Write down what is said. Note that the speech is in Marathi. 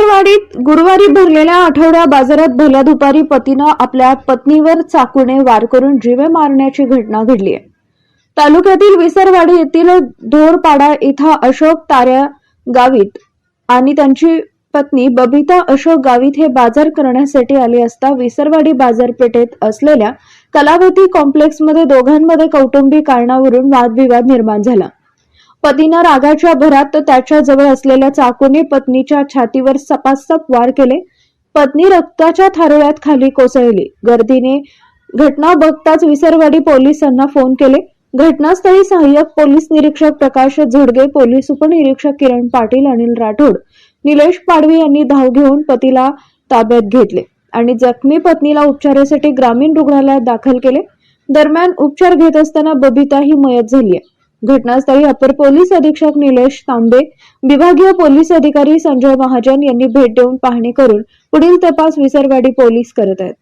विसरवाडीत गुरुवारी भरलेल्या आठवड्या बाजारात भल्या दुपारी पतीनं आपल्या पत्नीवर चाकूने वार करून जीवे मारण्याची घटना घडली आहे तालुक्यातील विसरवाडी येथील धोरपाडा इथं अशोक ताऱ्या गावीत आणि त्यांची पत्नी बबिता अशोक गावित हे बाजार करण्यासाठी आले असता विसरवाडी बाजारपेठेत असलेल्या कलावती कॉम्प्लेक्समध्ये दोघांमध्ये कौटुंबिक कारणावरून वादविवाद निर्माण झाला. पतीनं रागाच्या भरात त्याच्याजवळ असलेल्या चाकूने पत्नीच्या छातीवर सपासप वार केले. पत्नी रक्ताच्या थारोळ्यात खाली कोसळली. गर्दीने घटना बघताच विसरवाडी पोलिसांना फोन केले. घटनास्थळी सहाय्यक पोलीस निरीक्षक प्रकाश झोडगे पोलीस उपनिरीक्षक किरण पाटील अनिल राठोड निलेश पाडवी यांनी धाव घेऊन पतीला ताब्यात घेतले आणि जखमी पत्नीला उपचारासाठी ग्रामीण रुग्णालयात दाखल केले. दरम्यान उपचार घेत असताना बबिता ही मयत झाली आहे. घटनास्थळी अपर पोलीस अधीक्षक निलेश तांबे विभागीय पोलीस अधिकारी संजय महाजन यांनी भेट देऊन पाहणी करून पुढील तपास विसरवाडी पोलीस करत आहेत.